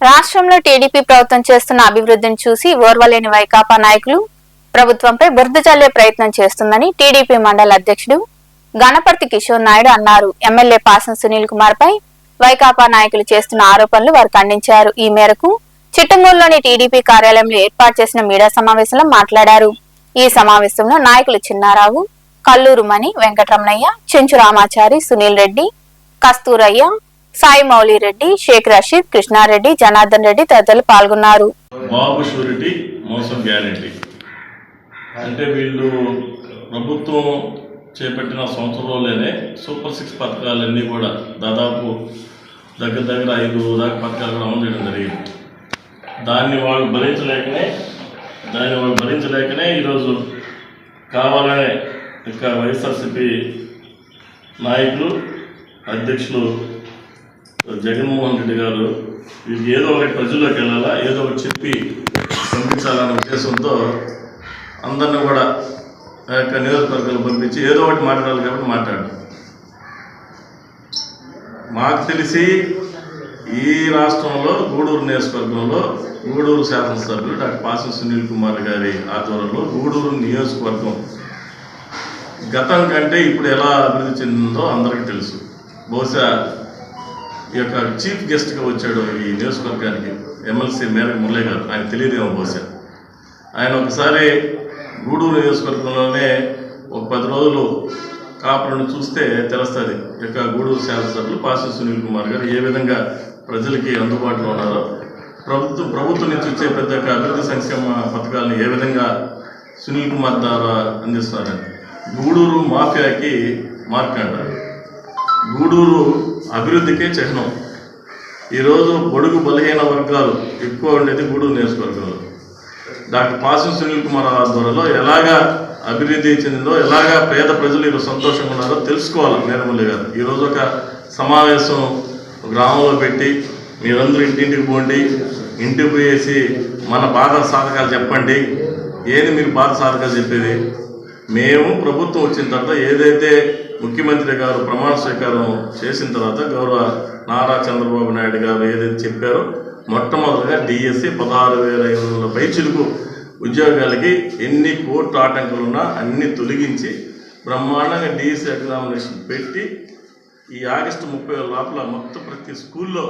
రాష్ట్రంలో టీడీపీ ప్రభుత్వం చేస్తున్న అభివృద్ధిని చూసి ఓర్వలేని వైకాపా నాయకులు ప్రభుత్వంపై బురద చల్లే ప్రయత్నం చేస్తుందని టీడీపీ మండల అధ్యక్షుడు గణపతి కిషోర్ నాయుడు అన్నారు. ఎమ్మెల్యే పాసం సునీల్ కుమార్ పై వైకాపా నాయకులు చేస్తున్న ఆరోపణలు వారు ఖండించారు. ఈ మేరకు చిట్టంగూరులోని టీడీపీ కార్యాలయంలో ఏర్పాటు చేసిన మీడియా సమావేశంలో మాట్లాడారు. ఈ సమావేశంలో నాయకులు చిన్నారావు కల్లూరు మణి వెంకటరమణయ్య చెంచు రామాచారి సునీల్ రెడ్డి కస్తూరయ్య సాయి మౌలిరెడ్డి షేక్ రషీద్ కృష్ణారెడ్డి జనార్దన్ రెడ్డి తదితరులు పాల్గొన్నారు. బాబు షూరిటీ మోసం గ్యారెంటీ. అంటే వీళ్ళు ప్రభుత్వం చేపట్టిన సంవత్సరంలోనే సూపర్ సిక్స్ పథకాలన్నీ కూడా దాదాపు దగ్గర దగ్గర ఐదు దాకా పథకాలు కూడా అమలు చేయడం జరిగింది. దాన్ని వాళ్ళు భరించలేకనే దాన్ని వాళ్ళు భరించలేకనే ఈరోజు కావాలనే ఇక వైఎస్ఆర్సిపి నాయకులు అధ్యక్షులు జగన్మోహన్ రెడ్డి గారు వీళ్ళు ఏదో ఒకటి ప్రజల్లోకి వెళ్ళాలా ఏదో ఒకటి చెప్పి పంపించాలనే ఉద్దేశంతో అందరిని కూడా ఆ యొక్క నియోజకవర్గాలు పంపించి ఏదో ఒకటి మాట్లాడాలి కాబట్టి మాట్లాడు మాకు తెలిసి ఈ రాష్ట్రంలో గూడూరు నియోజకవర్గంలో గూడూరు శాసనసభ్యులు డాక్టర్ పాసం సునీల్ కుమార్ గారి ఆధ్వర్యంలో గూడూరు నియోజకవర్గం గతం కంటే ఇప్పుడు ఎలా అభివృద్ధి చెందిందో అందరికీ తెలుసు. బహుశా ఈ యొక్క చీఫ్ గెస్ట్గా వచ్చాడు ఈ నియోజకవర్గానికి ఎమ్మెల్సీ మేరకు మురళి గారు. ఆయన తెలియదేమో బహుశా. ఆయన ఒకసారి గూడూరు నియోజకవర్గంలోనే ఒక పది రోజులు కాపులను చూస్తే తెలుస్తుంది. యొక్క గూడూరు శాసనసభ్యులు పాసి సునీల్ కుమార్ గారు ఏ విధంగా ప్రజలకి అందుబాటులో ఉన్నారో. ప్రభుత్వం ప్రభుత్వం నుంచి వచ్చే పెద్ద అభివృద్ధి సంక్షేమ పథకాలను ఏ విధంగా సునీల్ కుమార్ ద్వారా అందిస్తున్నారని. గూడూరు మాఫియాకి మార్కండ గూడూరు అభివృద్ధికే చిహ్నం. ఈరోజు బడుగు బలహీన వర్గాలు ఎక్కువ ఉండేది గూడూరు నియోజకవర్గంలో. డాక్టర్ పాసం సునీల్ కుమార్ ఆధ్వర్యంలో ఎలాగా అభివృద్ధి చెందిందో ఎలాగా పేద ప్రజలు ఈరోజు సంతోషంగా ఉన్నారో తెలుసుకోవాలి నేరమల్లి గారు. ఈరోజు ఒక సమావేశం గ్రామంలో పెట్టి మీరందరూ ఇంటింటికి పోండి ఇంటికి పోయేసి మన బాధ సాధకాలు చెప్పండి. ఏది మీరు బాధ సాధకాలు చెప్పేది? మేము ప్రభుత్వం వచ్చిన తర్వాత ఏదైతే ముఖ్యమంత్రి గారు ప్రమాణ స్వీకారం చేసిన తర్వాత గౌరవ నారా చంద్రబాబు నాయుడు గారు ఏదైతే చెప్పారో మొట్టమొదటిగా డిఎస్సి పదహారు వేల ఐదు వందల పైచులకు ఉద్యోగాలకి ఎన్ని కోర్టు ఆటంకాలు ఉన్నా అన్ని తొలగించి బ్రహ్మాండంగా డిఎస్సి ఎగ్జామినేషన్ పెట్టి ఈ ఆగస్టు ముప్పై లోపల మొత్తం ప్రతి స్కూల్లో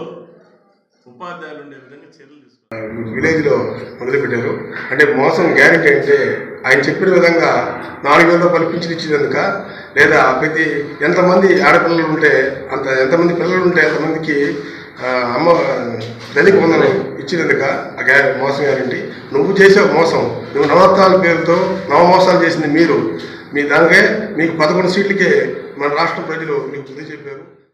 ఉపాధ్యాయులు ఉండే విధంగా చర్యలు తీసుకున్నారు. విలేజ్లో మొదలుపెట్టారు. అంటే మోసం గ్యారెంటీ అంటే ఆయన చెప్పిన విధంగా నాలుగు వేల రూపాయలు పింఛన్ ఇచ్చినందుక లేదా ప్రతి ఎంతమంది ఆడపిల్లలు ఉంటే అంత ఎంతమంది పిల్లలు ఉంటే ఎంతమందికి అమ్మ దళిత వందనం ఇచ్చినందుక ఆ గ్యా మోసం గ్యారంటీ. నువ్వు చేసే మోసం నువ్వు నవరత్నాల పేరుతో నవ మోసాలు చేసింది మీరు. మీ దానికే మీకు పదకొండు సీట్లకే మన రాష్ట్ర ప్రజలు మీకు బుద్ధి చెప్పారు.